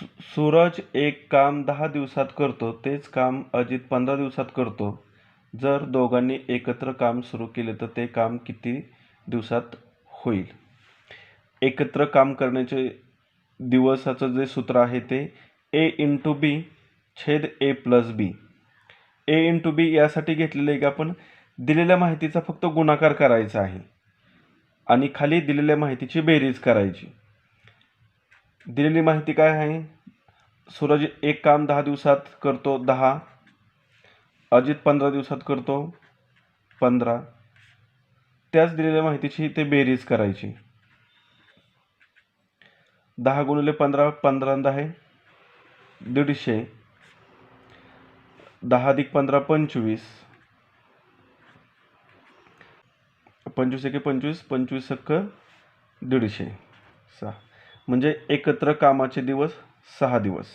सूरज एक काम दहा दिवसात करतो तेच काम अजित पंधरा दिवसात करतो. जर दोघांनी एकत्र काम सुरू केले तर ते काम किती दिवसात होईल? एकत्र काम करण्याचे दिवसाचं जे सूत्र आहे ते ए इंटू बी छेद ए प्लस बी ए इंटू बी यासाठी घेतलेलं आहे की आपण दिलेल्या माहितीचा फक्त गुणाकार करायचा आहे आणि खाली दिलेल्या माहितीची बेरीज करायची. दिलेली माहिती काय आहे? सूरज एक काम दहा दिवसात करतो दहा. अजित पंधरा दिवसात करतो पंधरा. त्याच दिलेल्या माहितीची ते बेरीज करायची. दहा गुणिले पंधरा पंधरा आहे. दीडशे. दहा अधिक पंधरा पंचवीस. पंचवीस एके पंचवीस पंचवीस सक्क दीडशे. सहा म्हणजे एकत्र कामाचे दिवस सहा दिवस.